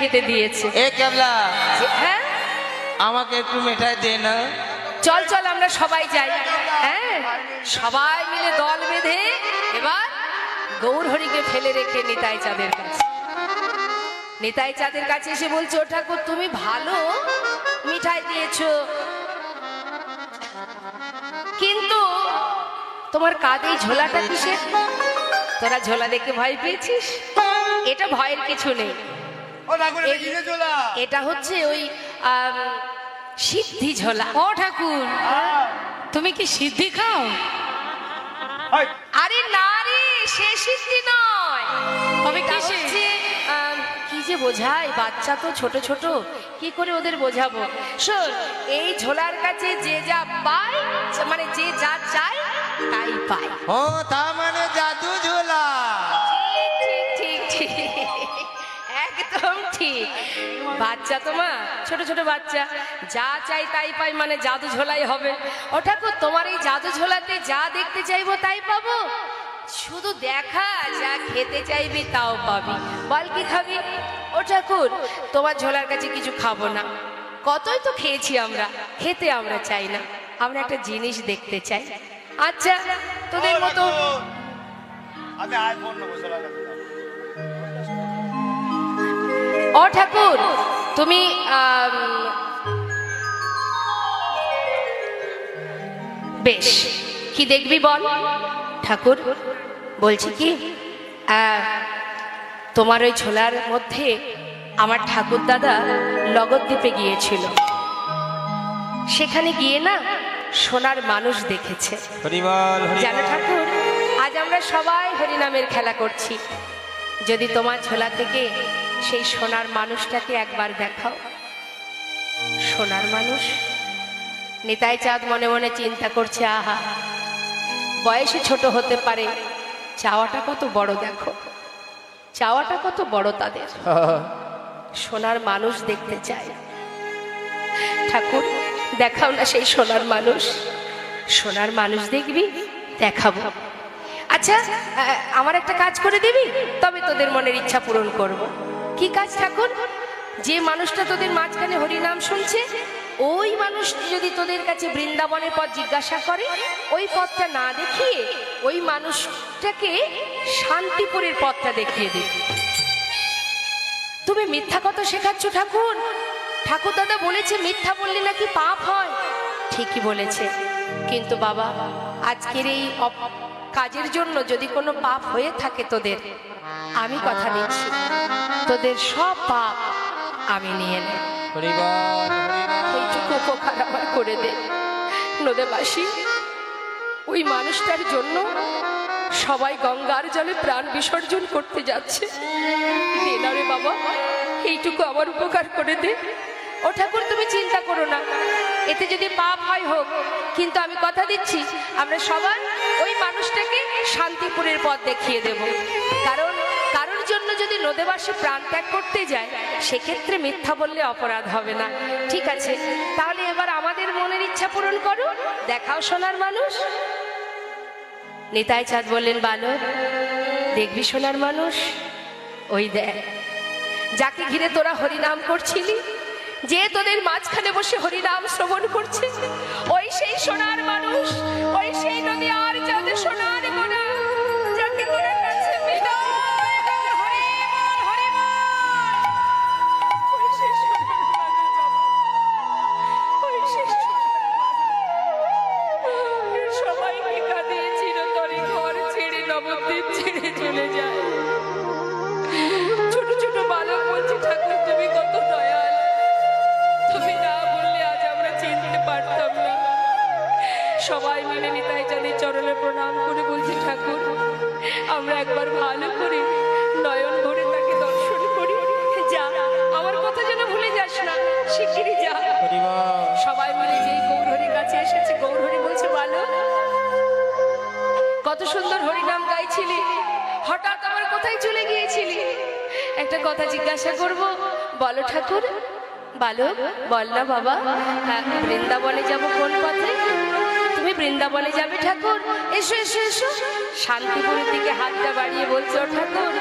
খেতে দিয়েছে। এ কেবলা হ্যাঁ? আমাকে একটু মিঠাই দে না। চল চল আমরা সবাই যাই। হ্যাঁ? সবাই মিলে দল বেঁধে এবার গৌরহরিকে ফেলে রেখে নিতাই চাঁদের কাছে। নিতাই চাঁদের কাছে এসে বলছে ও ঠাকুর তুমি ভালো মিঠাই দিয়েছ। কিন্তু তোমার কাঁধে ঝোলাটা কিসের? তোরা ঝোলা দেখে ভয় পেয়েছিস? এটা ভয়ের কিছু নেই। এটা কিসের ঝোলা? এটা হচ্ছে ওই সিদ্ধি ঝোলা। ও ঠাকুর। তুমি কি সিদ্ধি খাও? আরে না রে সে সিদ্ধি নয়। তবে? কি যে বোঝায়? বাচ্চা তো ছোট ছোট কি করে ওদের বোঝাবো? শোন এই ঝোলার কাছে যে যা পায় মানে যে যা চায় তাই পায়। ও তা মানে জাদু বাচ্চা তো মা ছোট ছোট বাচ্চা। যা চাই তাই পাই মানে জাদু ঝোলাই হবে। ও ঠাকুর তোমার এই জাদু ঝোলাতে যা দেখতে চাইব তাই পাবো। শুধু দেখা যা খেতে চাইবি তাও পাবি। বল কি খাবি? ও ঠাকুর তোমার ঝোলার কাছে কিছু খাব না। কতই তো খেয়েছি আমরা খেতে আমরা চাই না। আমরা একটা জিনিস দেখতে চাই। আচ্ছা তোদের মতো আমি আইফোন নেব ও ঠাকুর তুমি বেশ কি দেখবি বল? ঠাকুর বলছি কি তোমার ওই ঝোলার মধ্যে আমার ঠাকুর দাদা লগদ্বীপে গিয়েছিল। সেখানে গিয়ে না সোনার মানুষ দেখেছে। জানো ঠাকুর আজ আমরা সবাই হরিনামের খেলা করছি। যদি তোমার ঝোলা থেকে সেই সোনার মানুষটাকে একবার দেখাও। সোনার মানুষ? নিতাই চাঁদ মনে মনে চিন্তা করছে, আহা, বয়সে ছোট হতে পারে, চাওয়াটা কত বড় দেখো। চাওয়াটা কত বড় তাদের। সোনার মানুষ দেখতে চায়। ঠাকুর, দেখাও না সেই সোনার মানুষ। সোনার মানুষ দেখবি, দেখাবো। আচ্ছা আমার একটা কাজ করে দিবি, তবে তোদের মনের ইচ্ছা পূরণ করব। কি কাজ ঠাকুর? যে মানুষটা তোদের মাঝখানে হরিনাম শুনছে, ওই মানুষ যদি তোদের কাছে বৃন্দাবনের পথ জিজ্ঞাসা করে, ওই পথটা না দেখিয়ে ওই মানুষটাকে শান্তিপুরের পথটা দেখিয়ে দিবি তুমি মিথ্যা কথা শেখাচ্ছ ঠাকুর। ঠাকুর দাদা বলেছে, মিথ্যা বললে নাকি পাপ হয়? ঠিকই বলেছে। কিন্তু বাবা, আজকের এই কাজের জন্য যদি কোনো পাপ হয়ে থাকে তোদের আমি কথা দিচ্ছি। তোদের সব পাপ আমি নিয়ে নেব। এইটুকু উপকার আমার করে দে। নদেবাসী ওই মানুষটার জন্য সবাই গঙ্গার জলে প্রাণ বিসর্জন করতে যাচ্ছে। রে বাবা এইটুকু আমার উপকার করে দে। ও ঠাকুর তুমি চিন্তা করো না। এতে যদি পাপ হয় হোক কিন্তু আমি কথা দিচ্ছি আমরা সবাই ওই মানুষটাকে শান্তিপুরের পথ দেখিয়ে দেব। কারণ যদি নদেবাসী প্রাণ ত্যাগ করতে যায়, সেক্ষেত্রে মিথ্যা বললে অপরাধ হবে না। ঠিক আছে, তাহলে এবার আমাদের মনের ইচ্ছা পূরণ করো। দেখাও সোনার মানুষ। নিতাই চাঁদ বললেন বালক দেখবি সোনার মানুষ? ওই দেখ, যাকে ঘিরে তোরা হরিনাম করছিলি, যে তোদের মাঝখানে বসে হরিনাম শ্রবণ করছে, ওই সেই সোনার মানুষ, ওই সেই নদী আর যাদের সোনার মোনা একটা কথা জিজ্ঞাসা করব। বলো ঠাকুর। বালক বল না বাবা। হ্যাঁ বৃন্দাবনে যাব কোন পথে? তুমি বৃন্দাবনে যাবে ঠাকুর। এসো এসো এসো। শান্তিপুরের দিকে হাতটা বাড়িয়ে বলছো ঠাকুর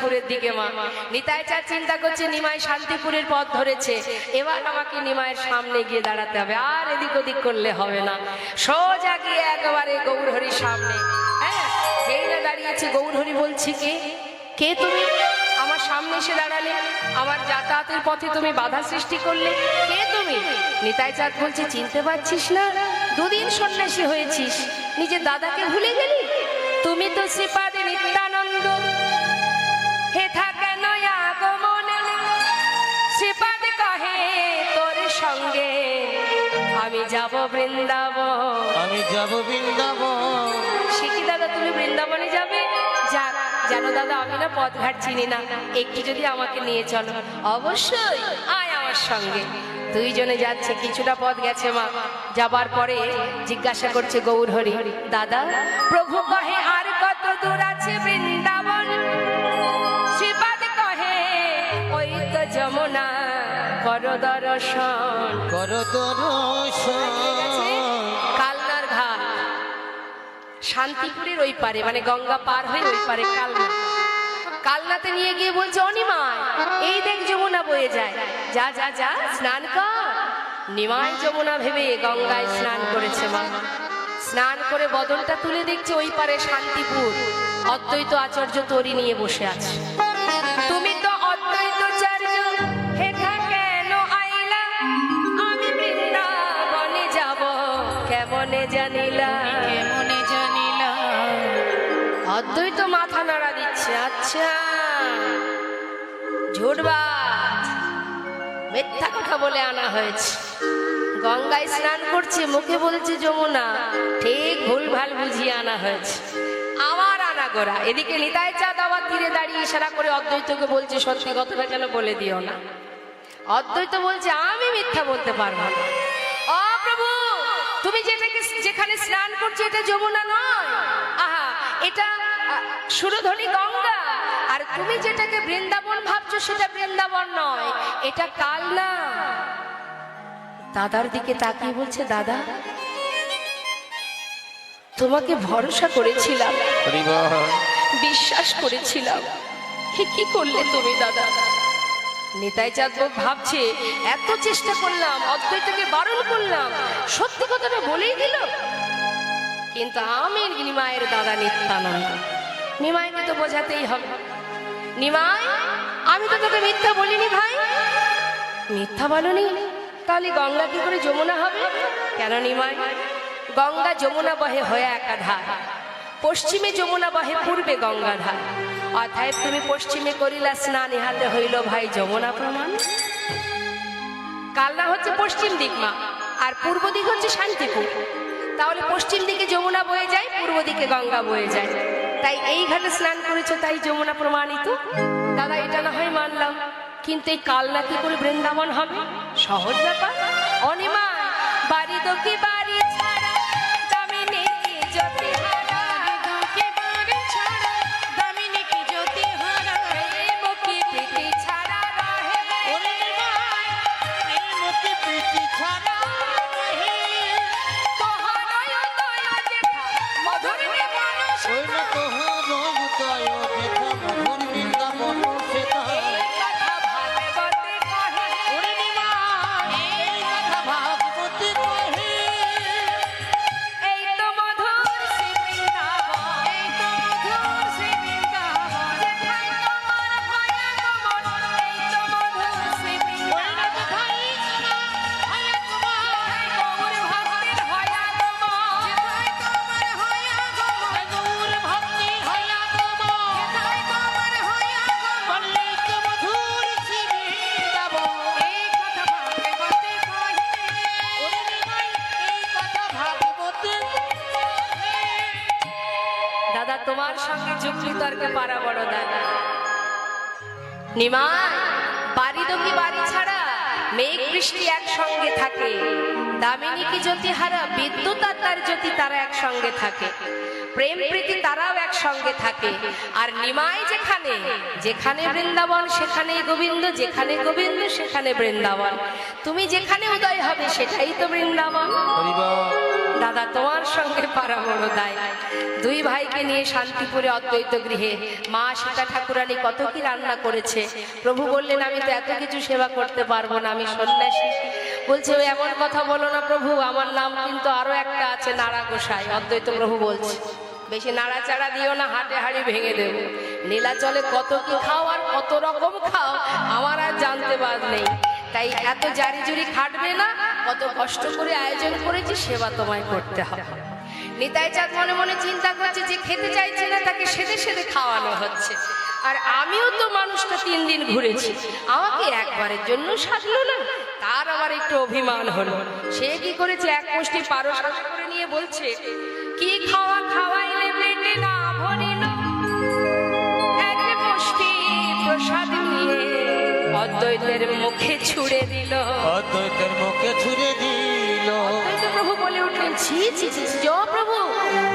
শান্তিপুরের দিকে, মা। নিতাই চা চিন্তা করছে, নিমাই শান্তিপুরের পথ ধরেছে। এবার আমাকে নিমায়ের সামনে গিয়ে দাঁড়াতে হবে। আর এদিক ওদিক করলে হবে না। সোজা গিয়ে একেবারে গৌরহরির সামনে। হ্যাঁ দাঁড়িয়েছে, গৌরহরি বলছে, কে? কে তুমি? আমার সামনে এসে দাঁড়ালে। আমার যাতায়াতের পথে তুমি বাধা সৃষ্টি করলে। কে তুমি? নিতাই চাঁদ বলছে, চিনতে পারছিস না? দুদিন সন্ন্যাসী হয়েছিস। নিজের দাদাকে ভুলে গেলি? তুমি তো শ্রীপাদে নিত্যানন্দ যাব বৃন্দাবন। আমি যাব বৃন্দাবন। সে কি দাদা তুমি বৃন্দাবনে যাবে? যা জানো দাদা আমি না পথঘাট চিনি না। একটু যদি আমাকে নিয়ে চলো। অবশ্যই আয় আমার সঙ্গে। দুইজনে যাচ্ছে কিছুটা পথ গেছে মা। যাবার পরে জিজ্ঞাসা করছে গৌর হরি দাদা প্রভু কহে আর কত দূর আছে বৃন্দাবন? কর দর্শন। কর কালনার ঘাট। শান্তিপুরের ওই পারে মানে গঙ্গা পার হয়ে ওই পারে কালনা। কালনাতে নিয়ে গিয়ে বলছে অনিমায় এই দেখ যমুনা বয়ে যায়। যা যা যা স্নান কর। নিমায় যমুনা ভেবে গঙ্গায় স্নান করেছে মা। স্নান করে বদনটা তুলে দেখছে ওই পারে শান্তিপুর। অদ্বৈত আচার্য তরি নিয়ে বসে আছে। অদ্বৈত মাথা নাড়া দিচ্ছে আচ্ছা। মিথ্যা কথা বলে আনা হয়েছে। গঙ্গায় স্নান করছে, মুখে বলছে যমুনা। ঠিক ভুল ভালো বুঝিয়ে আনা হয়েছে। আমার আনা গোড়া এদিকে নিতাই চাঁদ আবার তীরে দাঁড়িয়ে ইশারা করে অদ্বৈতকে বলছে, সত্যি কথাটা যেন বলে দিও না। অদ্বৈত বলছে, আমি মিথ্যা বলতে পারব না। তুমি যেটাকে যেখানে স্নান করছ এটা যমুনা নয়। আহা এটা সুরধনী গঙ্গা। আর তুমি যেটাকে বৃন্দাবন ভাবছ সেটা বৃন্দাবন নয়। এটা কাল না দাদার দিকে তাকিয়ে বলছে দাদা তোমাকে ভরসা করেছিলাম। বিশ্বাস করেছিলাম। কি করলে তুমি দাদা? নিতাই চাঁদ ভাবছে, এত চেষ্টা করলাম, অদ্বৈতকে বারণ করলাম, সত্যি কথাটা বলেই দিল। কিন্তু আমি নিমায়ের দাদা নিত্যানন্দ। নিমাইকে তো বোঝাতেই হবে। নিমাই, আমি তো তোকে মিথ্যা বলিনি ভাই। মিথ্যা বলনি? তাহলে গঙ্গা কি করে যমুনা হবে? কেন নিমাই? গঙ্গা যমুনা বহে হয়ে একাধার পশ্চিমে যমুনা বহে, পূর্বে গঙ্গাধার। অতএব তুমি পশ্চিমে করিলা স্নান, ইহাতে হইল ভাই যমুনা প্রমাণ। কালনা হচ্ছে পশ্চিম দিক, মা, আর পূর্ব দিক হচ্ছে শান্তিপুর। তাহলে পশ্চিম দিকে যমুনা বয়ে যায়, পূর্ব দিকে গঙ্গা বয়ে যায়। তাই এই ঘাটে স্নান করেছ, তাই যমুনা প্রমাণিত। দাদা, এটা না হয় মানলাম, কিন্তু এই কালনা কি করে বৃন্দাবন হবে? সহজ ব্যাপার। অনিমা, বাড়ি তো কি বাড়ি? নিমা বাড়ি কি বাড়ি ছাড়া মেঘ বৃষ্টি একসঙ্গে থাকে। দামিনী কি জ্যোতি হারা বিদ্যুৎ আর তার জ্যোতি তারা একসঙ্গে থাকে। প্রেম প্রীতি তারাও একসঙ্গে থাকে। আর নিমাই যেখানে যেখানে বৃন্দাবন সেখানে গোবিন্দ, যেখানে গোবিন্দ, সেখানে বৃন্দাবন। তুমি যেখানে উদয় হবে, সেটাই তো বৃন্দাবন। দাদা, তোমার সঙ্গে পারা বড় দায় দুই ভাইকে নিয়ে শান্তিপুরে অদ্বৈত গৃহে, মা সীতা ঠাকুরানী কত কি রান্না করেছে। প্রভু বললেন, আমি তো এত কিছু সেবা করতে পারব না, আমি সন্ন্যাসী। বলছে, "ও এমন কথা বলো না প্রভু, আমার নাম কিন্তু আরও একটা আছে নারা গোসাই। অদ্বৈত প্রভু বলছে বেশি নাড়াচাড়া দিও না হাটে হাড়ি ভেঙে দেব। নীলাচলে কত কি খাও আর কত রকম খাও, আমার আর জানতে বাদ নেই। তাই এত জারি জুরি খাটবে না, কত কষ্ট করে আয়োজন করেছি, সেবা তোমায় করতে হবে। নিতাই চাঁদ মনে মনে চিন্তা করছে যে খেতে চাইছে না, তাকে সেদে সেদে খাওয়ানো হচ্ছে। আর আমিও তো মানুষটা তিন দিন ঘুরেছি। আমাকে একবারের জন্য সাজলো না, তার আমার একটু অভিমান হলো। সে কি করেছে? এক মুষ্টি পারো করে নিয়ে বলছে, কি খাওয়া খাওয়াইলে পেটে এক মুষ্টি প্রসাদ নিয়ে অদ্বৈতের মুখে ছুড়ে দিল। অদ্বৈতের মুখে ছুড়ে দিল। অদ্বৈত প্রভু বলে উঠলেন ছি ছি ছি ছি, প্রভু।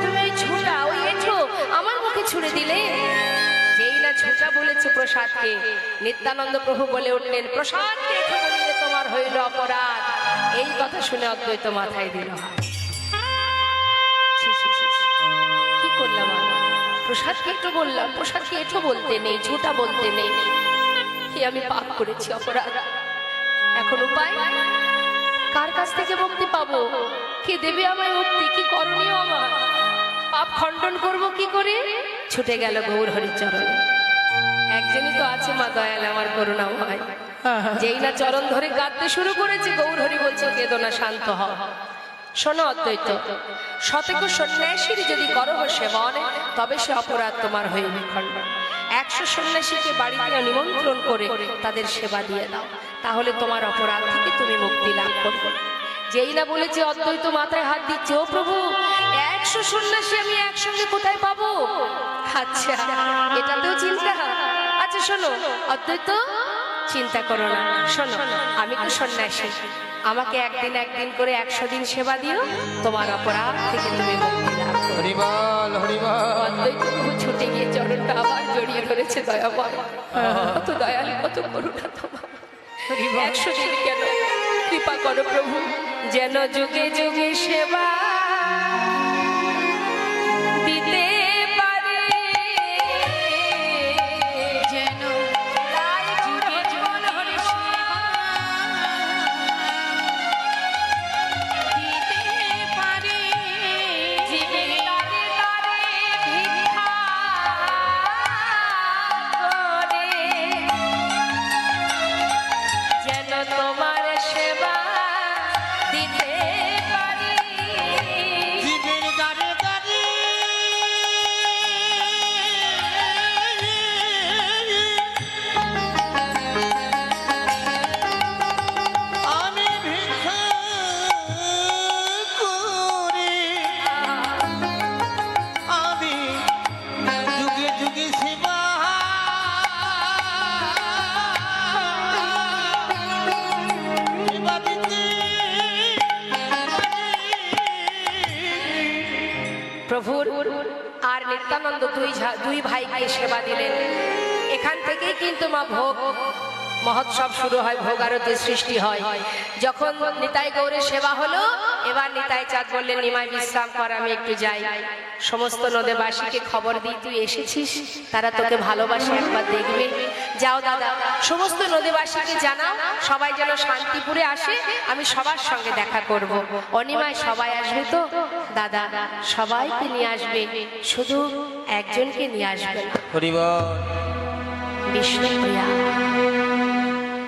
তুমি ওই ছোটা ওই এঠো আমার মুখে ছুড়ে দিলে। যেই না ছোটা বলেছে প্রসাদকে নিত্যানন্দ প্রভু বলে উঠলেন প্রসাদকে এঠো বলিলে তোমার হইল অপরাধ। এই কথা শুনে অদ্বৈত মাথায় দিল। প্রসাদকে একটু বললাম প্রসাদকে এঠো বলতে নেই ছোটা বলতে নেই। কি আমি পাপ করেছি অপরাধ। এখন উপায়? কার কাছ থেকে মুক্তি পাবো? কে দেবে আমায় মুক্তি? কি করণীয় আমার? পাপ খণ্ডন করব কি করে? ছুটে গেল গৌর হরিচরণ। একজনই তো আছে মা দয়াল আমার করুণা হয়। যেই না চরণ ধরে কাঁদতে শুরু করেছে গৌর হরি বলছে কেদনা শান্ত হ শোনো অদ্বৈত, শতক সন্ন্যাসীর যদি করহ সেবন তবে সে অপরাধ তোমার হইবে খণ্ডন একশো সন্ন্যাসীকে বাড়িতে নিমন্ত্রণ করে তাদের সেবা দিয়ে দাও, তাহলে তোমার অপরাধ থেকে তুমি মুক্তি লাভ করবে। যেই না বলেছে অদ্বৈত মাথায় হাত দিচ্ছে, ও প্রভু, একশো সন্ন্যাসী আমি একসঙ্গে কোথায় পাবো? আচ্ছা এটাতেও চিন্তা। আচ্ছা শোনো, অদ্বৈত চিন্তা করো না। শোনো আমি তো সন্ন্যাসী। আমাকে একদিন একদিন করে একশো দিন সেবা দিও তোমার অপরাধ থেকে তুমি মুক্তি লাভ করবে হরিবল হরিবল। ছুটে গিয়ে চরণটা আবার জড়িয়ে ধরেছে দয়াময় কত দয়াল কত করুণা তোমার। একশো দিন কেন? কৃপা করো প্রভু যেন যুগে যুগে সেবা দুই ভাইকে সেবা দিলেন। এখান থেকেই কিন্তু মা ভোগ, মহোৎসব শুরু হয় ভোগ আরতির সৃষ্টি হয়। যখন নিতাই গৌরের সেবা হলো, এবার নিতাই চাঁদ বললেন, নিমাই, বিশ্রাম কর, আমি একটু যাই। সমস্ত নদেবাসীকে খবর দিই, তুই এসেছিস? তারা তোকে ভালোবাসে, একবার দেখবে। যাও দাদা, সমস্ত নদীবাসীকে জানাও, সবাই যেন শান্তিপুরে আসে, আমি সবার সঙ্গে দেখা করব। অনিমায় সবাই আসবে তো? দাদা সবাইকে নিয়ে আসবে। শুধু একজনকে নিয়ে আসবে বিষ্ণুপ্রিয়া।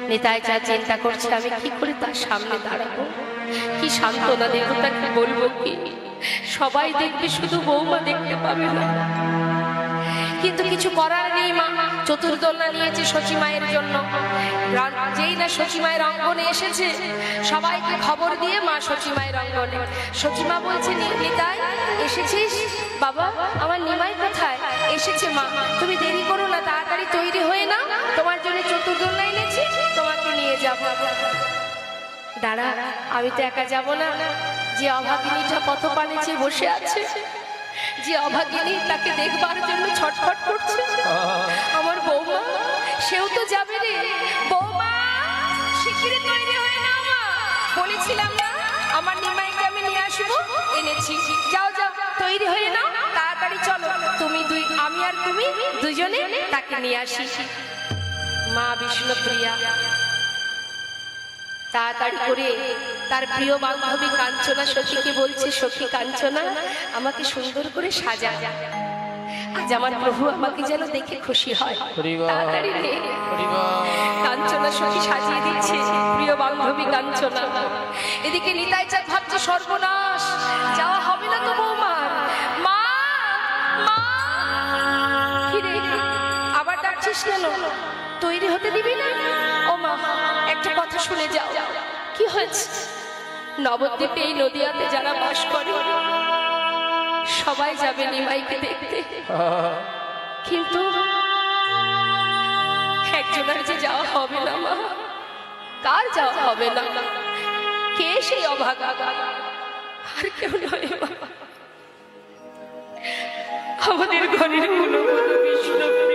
নিতাই যা চিন্তা করছে আমি কি করে তার সামনে দাঁড়াবো? কি সান্ত্বনা দেবো তাকে বলব কি? সবাই দেখবে শুধু বৌমা দেখতে পাবে না। কিন্তু কিছু করার নেই মা। চতুর্দোলনা নিয়েছে সচি মায়ের জন্য। যেই না সচি মায়ের অঙ্গনে এসেছে, সবাইকে খবর দিয়ে মা সচি মায়ের অঙ্গনে। সচিমা বলছে "নি- নিতাই এসেছিস? বাবা, আমার নিমাই কোথায়? এসেছে মা। তুমি দেরি করো না, তাড়াতাড়ি তৈরি হয়ে না তোমার জন্য চতুর্দোলনা এনেছি, তোমাকে নিয়ে যাব দাঁড়া, আমি তো একা যাব না। যে অভাগিনীটা পথ পানে বসে আছে যে অভাগিনী তাকে দেখবার জন্য ছটফট করছে। আমার বৌমা, সেও তো যাবে রে। বৌমা শিগগিরই তৈরি হয়ে নাও মা। বলেছিলাম না, আমার নিমাইকে আমি নিয়ে আসব। এনেছি। যাও যাও, তৈরি হয়ে নাও। তাড়াতাড়ি চলো। তুমি দুই, আমি আর তুমি দুজনে তাকে নিয়ে আসি। মা বিষ্ণুপ্রিয়া তাড়াতাড়ি করে তার প্রিয় বান্ধবী কাঞ্চনা সখীকে বলছে সখী কাঞ্চনা আমাকে সুন্দর করে সাজা। আজ আমার প্রভু আমাকে যেন দেখে খুশি হয়। তাড়াতাড়ি। কাঞ্চনা সখী সাজিয়ে দিচ্ছে প্রিয় বান্ধবী কাঞ্চনা। এদিকে নিতাই চাঁদ ভাবছে সর্বনাশ যাওয়া হবে না তো বৌমার। মা মা কি রে আবার ডাকছিস কেন? তৈরি হতে দিবি না? ও মা, একটা কথা শুনে যাও। কি হয়েছে? নবদ্বীপে এই নদিয়াতে যারা বাস করে, সবাই যাবে নিমাইকে দেখতে। কিন্তু একজনের যে যাওয়া হবে না, মা, কার যাওয়া হবে না? কে সেই অভাগা? আর কেউ নয় আমাদের ঘরের কোনো বিষ্ণুপ্রিয়া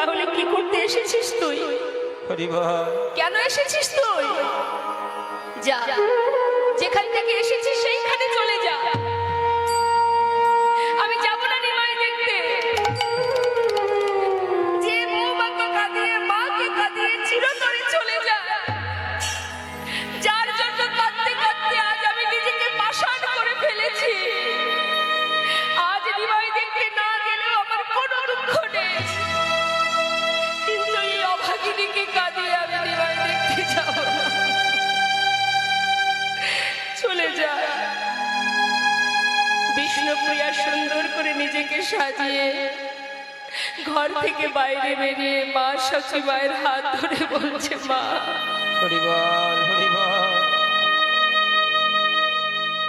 তাহলে কি করতে এসেছিস তুই? কেন এসেছিস তুই? যা। যেখান থেকে এসেছিস সেইখানে চলে যা। নিজেকে সাজিয়ে ঘর থেকে বাইরে বেরিয়ে মা সচি মায়ের হাত ধরে বলছে মা।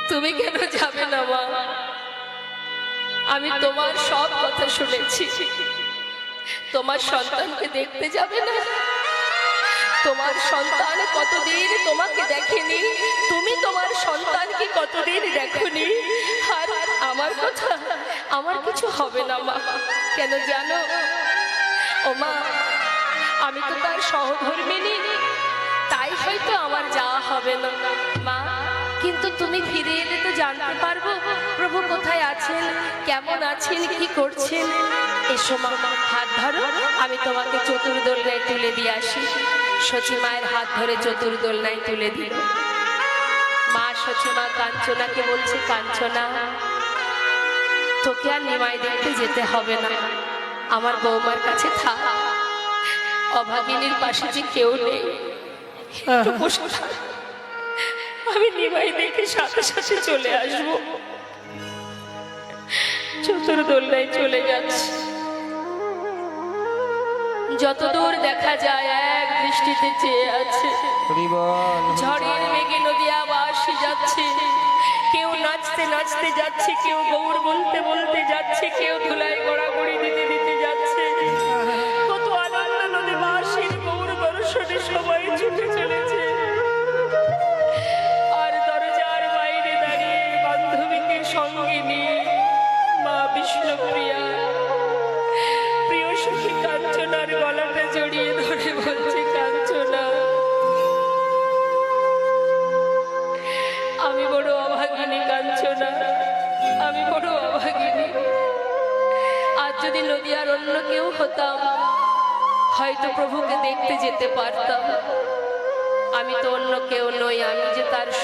তুমি কেন যাবে না মা? আমি তোমার সব কথা শুনেছি। তোমার সন্তানকে দেখতে যাবে না। তোমার সন্তান কতদিন তোমাকে দেখেনি? তুমি তোমার সন্তানকে কতদিন দেখনি? আর আমার কথা আমার কিছু হবে না মা। কেন জানো? ও মা আমি তো তার সহধর্মিনী। তাই হয়তো আমার যাওয়া হবে না মা। কিন্তু তুমি ফিরে এলে তো জানতে পারব প্রভু কোথায় আছেন কেমন আছেন কি করছেন। এসো মা হাত ধরো আমি তোমাকে চতুর্দোলনায় তুলে দিয়ে আসি। সচি মায়ের হাত ধরে চতুর্দোলনায় তুলে দিল। মা সচিমা কাঞ্চনাকে বলছে কাঞ্চনা তোকে আর নিমাই দেখতে যেতে হবে না। আমার বৌমার কাছে থাক। অভাগিনীর পাশে যে কেউ নেই। আমি নিমাই দেখে সাথে সাথে চলে আসব। চতুর্দোলনায় চলে যাচ্ছে। যতদূর দেখা যায় এক দৃষ্টিতে চেয়ে আছে। ঝড়ের মেঘে নদী আবাসী যাচ্ছে। নাচতে নাচতে যাচ্ছে, কেউ গৌর বলতে বলতে যাচ্ছে, কেউ ধুলাই গড়াগড়ি দিতে দিতে যাচ্ছে। কত আনন্দ নদী মাসির গৌর দর্শনে সবাই ছুটে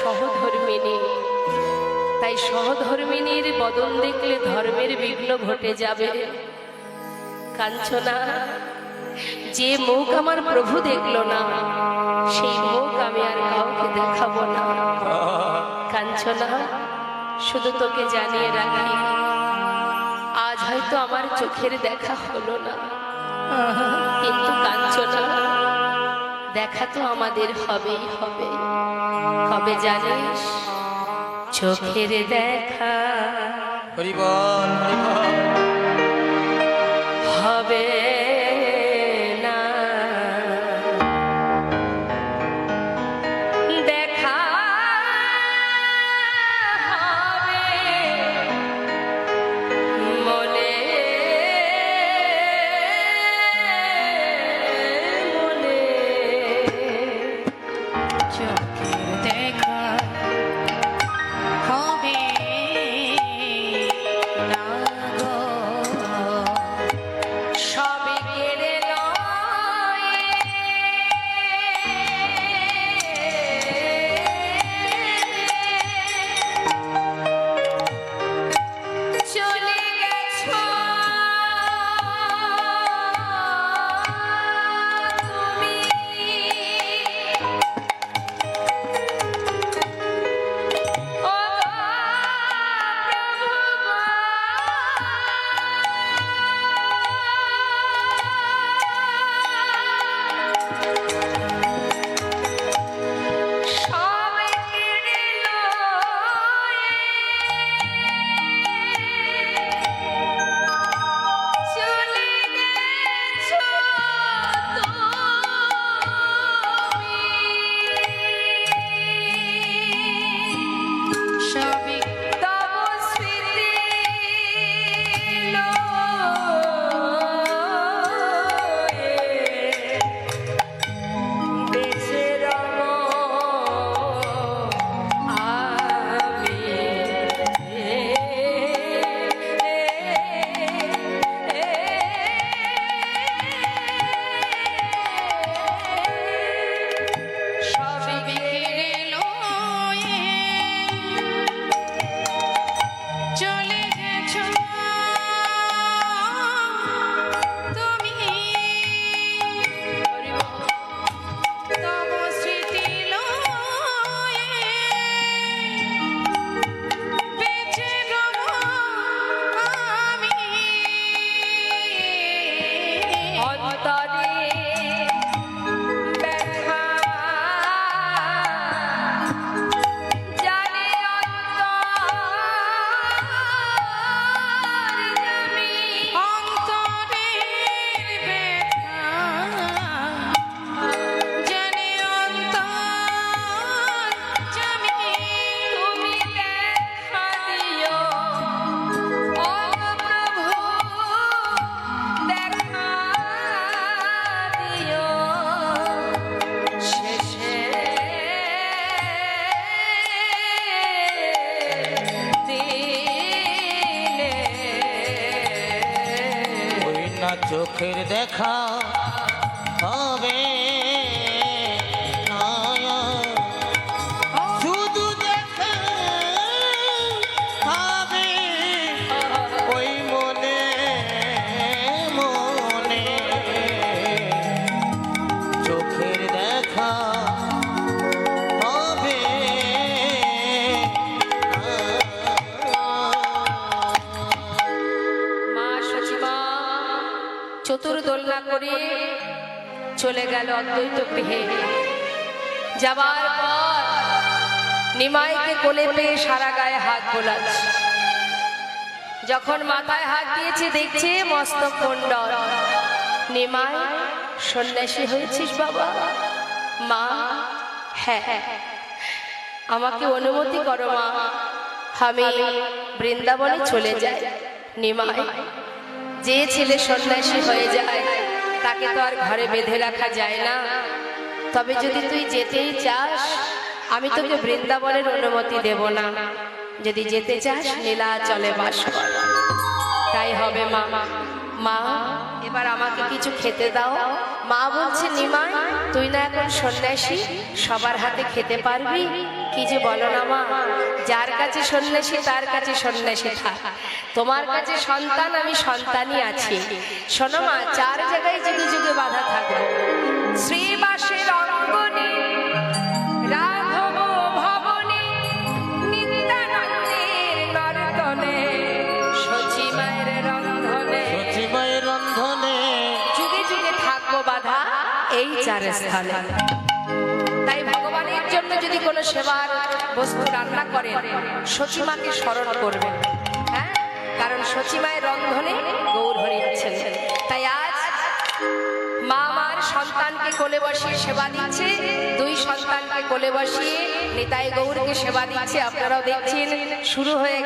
সহধর্মিনী। তাই সহধর্মিনীর বদন দেখলে ধর্মের বিঘ্ন ঘটে যাবে। কাঞ্চনা, যে মুখ আমার প্রভু দেখল না, সেই মুখ আমি আর কাউকে দেখাবো না। কাঞ্চনা, শুধু তোকে জানিয়ে রাখি, আজ হয়তো আমার চোখের দেখা হলো না। কিন্তু কাঞ্চনা দেখা তো আমাদের হবেই হবে। কবে জানিস? চোখের দেখা। হরি বল চোখের দেখা। করে চলে গেল অদ্বৈত গৃহে। যাবার পর নিমাইকে কোলে পেয়ে সারা গায়ে হাত বোলাচ্ছে। যখন মাথায় হাত দিয়েছে, দেখছে মস্তক কুণ্ডল নিমাই, সন্ন্যাসী হয়েছিস বাবা? মা হ্যাঁ। আমাকে অনুমতি করো, মা। আমি বৃন্দাবনে চলে যাই। নিমাই, যে ছেলে সন্ন্যাসী হয়ে যায়। তাকে তো আর ঘরে বেঁধে রাখা যায় না। তবে যদি তুই যেতেই চাস, আমি তোকে বৃন্দাবনের অনুমতি দেব না। যদি যেতে চাস নীলা চলে বাস কর। তাই হবে মা। মা, এবার আমাকে কিছু খেতে দাও। মা বলছে নিমা তুই না এখন সন্ন্যাসী, সবার হাতে খেতে পারবি? কি যে বলো না মা। যার কাছে সন্ন্যাসী তার কাছে সন্ন্যাসী থাক। তোমার কাছে সন্তান আমি সন্তানই আছি। শোনো মা চার জায়গায় যুগে যুগে বাধা থাকব শ্রীবাসের অঙ্গনে রাঘব ভবনে নিত্যানন্দের নর্তনে সচি রন্ধনে। সচিবাই রন্ধনে। যুগে যুগে থাকব বাধা এই চার স্থানে যদি কোনো সেবার বস্তু রান্না করেন সচিমাকে স্মরণ করবেন। হ্যাঁ? কারণ সচিমায় রন্ধনে গৌর হয়ে আছেন। তাই আজ মা আমার সন্তানকে কোলে বসিয়ে সেবা দিচ্ছে, দুই সন্তানকে কোলে বসিয়ে নিতাই গৌরকে সেবা দিচ্ছে। আপনারাও দেখছেন, শুরু হয়ে গেছে।